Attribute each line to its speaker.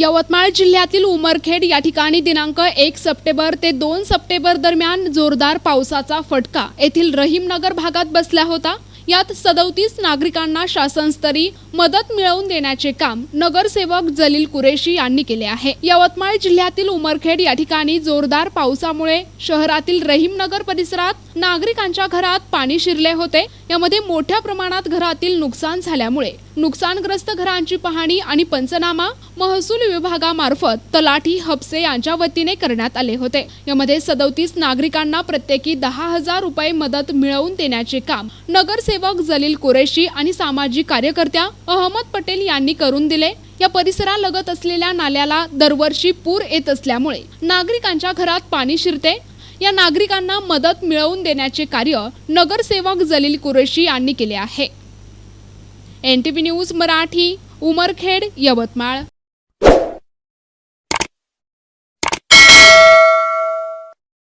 Speaker 1: यवतमाळ जिल्ह्यातील उमरखेड या ठिकाणी दिनांक एक सप्टेंबर ते दोन सप्टेंबर दरम्यान जोरदार पावसाचा फटका. येथील रहीमनगर भागात बसला होता. यात सदोतीस नागरिकांना शासनस्तरी मदत मिळवून देण्याचे काम नगरसेवक जलील कुरेशी यांनी केले आहे. यवतमाळ जिल्ह्यातील उमरखेड या ठिकाणी जोरदार पावसामुळे शहरातील रहीमनगर परिसरात नागरिकांच्या घरात पाणी शिरले होते. यामध्ये मोठ्या प्रमाणात घरातील नुकसान झाल्यामुळे नुकसानग्रस्त घरांची पाहणी आणि पंचनामा महसूल विभागामार्फत तलाठी हपसे यांच्या वतीने करण्यात आले होते. यामध्ये सदोतीस नागरिकांना प्रत्येकी दहा हजार रुपये मदत मिळवून देण्याचे काम नगर नगरसेवक जलील कुरेशी आणि सामाजिक कार्यकर्त्या अहमद पटेल यांनी करून दिले. या परिसरालगत असलेल्या नाल्याला दरवर्षी पूर येत असल्यामुळे नागरिकांच्या घरात पाणी शिरते. या नागरिकांना मदत मिळवून देण्याचे कार्य नगरसेवक जलील कुरेशी यांनी केले आहे. N T news Marathi Umarkhed Yavatmal.